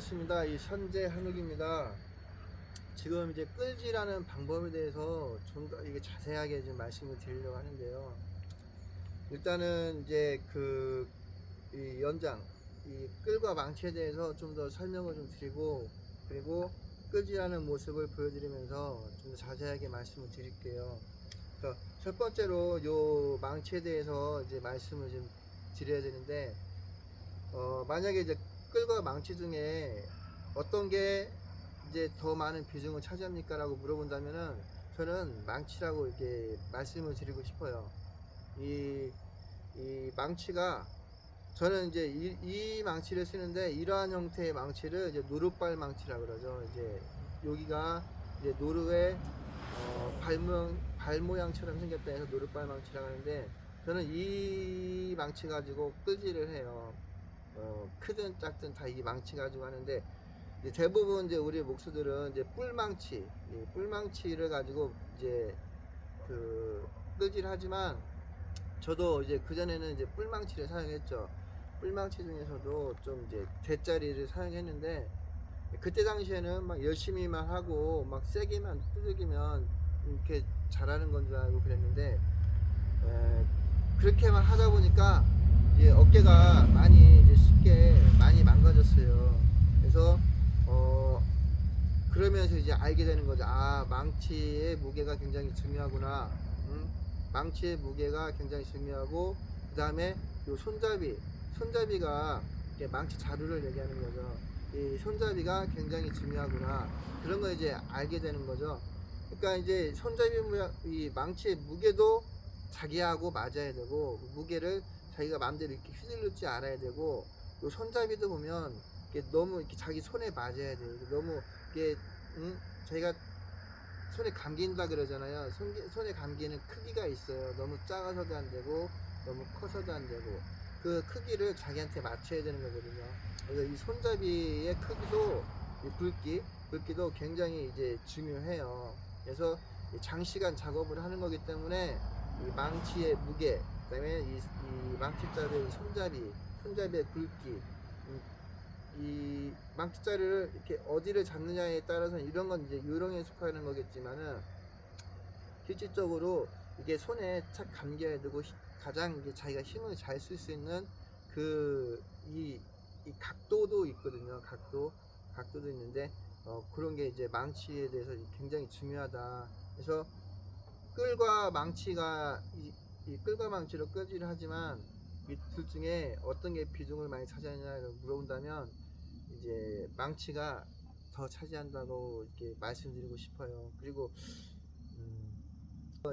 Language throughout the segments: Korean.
반갑습니다. 이 선재 한욱입니다. 지금 이제 끌지라는 방법에 대해서 좀 더 이게 자세하게 좀 말씀을 드리려고 하는데요. 일단은 이제 그 이 연장, 이 끌과 망치에 대해서 좀 더 설명을 좀 드리고 그리고 끌지라는 모습을 보여드리면서 좀 더 자세하게 말씀을 드릴게요. 첫 번째로 요 망치에 대해서 이제 말씀을 좀 드려야 되는데 어, 만약에 이제 끌과 망치 중에 어떤 게 이제 더 많은 비중을 차지합니까? 라고 물어본다면은 저는 망치라고 이렇게 말씀을 드리고 싶어요. 이, 이 망치가 저는 이제 이, 이 망치를 쓰는데 이러한 형태의 망치를 이제 노루발 망치라고 그러죠. 이제 여기가 이제 노루의 어, 발, 모양, 발 모양처럼 생겼다 해서 노루발 망치라고 하는데 저는 이 망치 가지고 끄지를 해요. 어, 크든 작든 다 이 망치 가지고 하는데 이제 대부분 이제 우리 목수들은 이제 뿔망치, 이 뿔망치를 가지고 이제 그 끌질 하지만 저도 이제 그 전에는 이제 뿔망치를 사용했죠. 뿔망치 중에서도 좀 이제 대짜리를 사용했는데 그때 당시에는 막 열심히만 하고 막 세게만 두들기면 이렇게 잘하는 건 줄 알고 그랬는데 에, 그렇게만 하다 보니까 이제 어깨가 많이 이제 쉽게 많이 망가졌어요. 그래서 어 그러면서 이제 알게 되는 거죠. 아 망치의 무게가 굉장히 중요하구나. 응? 망치의 무게가 굉장히 중요하고 그 다음에 요 손잡이, 손잡이가 망치 자루를 얘기하는 거죠. 이 손잡이가 굉장히 중요하구나. 그런 걸 이제 알게 되는 거죠. 그러니까 이제 손잡이 이 망치의 무게도 자기하고 맞아야 되고 무게를 자기가 마음대로 이렇게 휘둘르지 않아야 되고 요 손잡이도 보면 이게 너무 이렇게 자기 손에 맞아야 돼요. 너무 이게 응? 자기가 손에 감긴다 그러잖아요. 손, 손에 감기는 크기가 있어요. 너무 작아서도 안 되고 너무 커서도 안 되고 그 크기를 자기한테 맞춰야 되는 거거든요. 그래서 이 손잡이의 크기도 이 굵기, 굵기도 굉장히 이제 중요해요. 그래서 이 장시간 작업을 하는 거기 때문에 이 망치의 무게, 그다음에 이, 이 망치자루의 이 손잡이, 손잡이의 굵기, 음, 이 망치자루를 이렇게 어디를 잡느냐에 따라서 이런 건 이제 요령에 속하는 거겠지만은 실질적으로 이게 손에 착 감겨야 되고 히- 가장 이게 자기가 힘을 잘 쓸 수 있는 그이 이 각도도 있거든요. 각도 각도도 있는데 어, 그런 게 이제 망치에 대해서 굉장히 중요하다. 그래서 끌과 망치가 이, 이 끌과 망치로 끄지를 하지만 이 둘 중에 어떤 게 비중을 많이 차지하냐를 물어본다면 이제 망치가 더 차지한다고 이렇게 말씀드리고 싶어요. 그리고 음,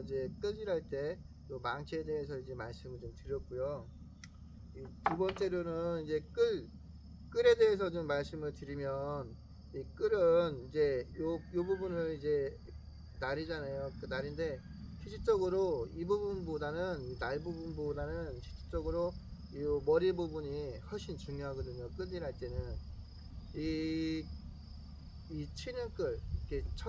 이제 끄질할 때요 망치에 대해서 이제 말씀을 좀 드렸고요. 이두 번째로는 이제 끌 끌에 대해서 좀 말씀을 드리면 이 끌은 이제 요, 요 부분을 이제 날이잖아요. 그 날인데 실질적으로 이 부분보다는 이날 부분보다는 실질적으로 이 머리 부분이 훨씬 중요하거든요. 끄질할 때는 이, 이 치는 끌 이렇게 쳐